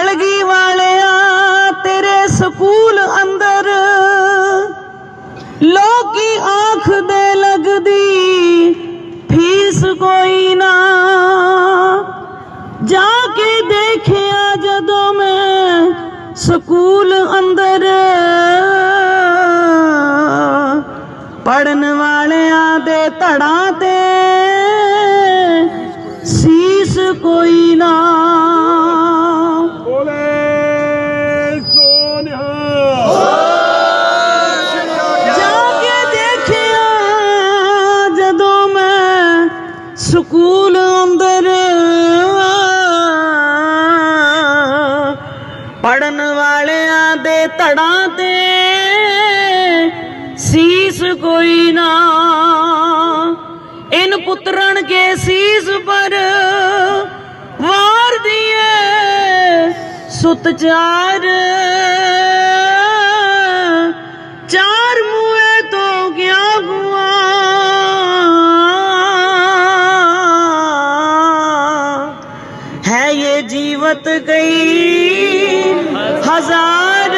ਅਲਗੀ ਵਾਲਿਆ, ਤੇਰੇ ਸਕੂਲ ਅੰਦਰ ਲੋਕੀ ਆਖ ਦੇ ਲੱਗਦੀ, ਫੀਸ ਕੋਈ ਨਾ। ਜਾ ਕੇ ਦੇਖਿਆ ਜਦੋਂ ਮੈਂ ਸਕੂਲ ਅੰਦਰ। ਪੜਨ ਵਾਲਿਆਂ ਦੇ ਧੜਾਂ ਤੇ ਸੀਸ ਕੋਈ ਨਾ। ਸਕੂਲ ਅੰਦਰ। ਪੜਨ ਵਾਲਿਆਂ ਦੇ ਧੜਾਂ ਤੇ ਸੀਸ ਕੋਈ ਨਾ। ਇਨ ਪੁੱਤਰਣ ਕੇ ਸੀਸ ਪਰ ਵਾਰ ਦੀਏ ਸੁਤ ਚਾਰ। है ये जीवत कई हजार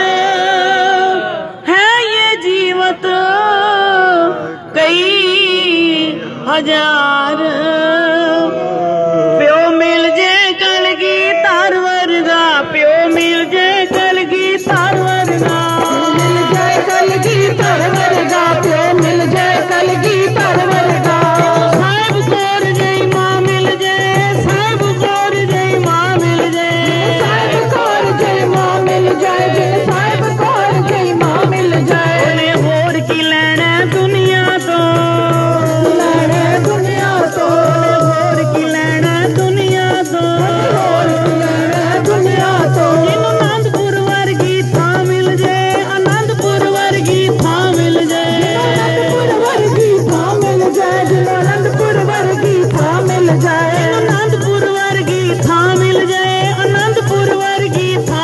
है ये जीवत कई हजार ਪਿਓ ਮਿਲ ਜੇ ਕਲਗੀ ਧਰ ਵਰਗਾ ਪਿਓ ਮਿਲ ਜੇ ਜਾਏ ਆਨੰਦਪੁਰ ਵਰਗੀ ਥਾਂ ਮਿਲ ਜਾਏ ਆਨੰਦਪੁਰ ਵਰਗੀ ਥਾਂ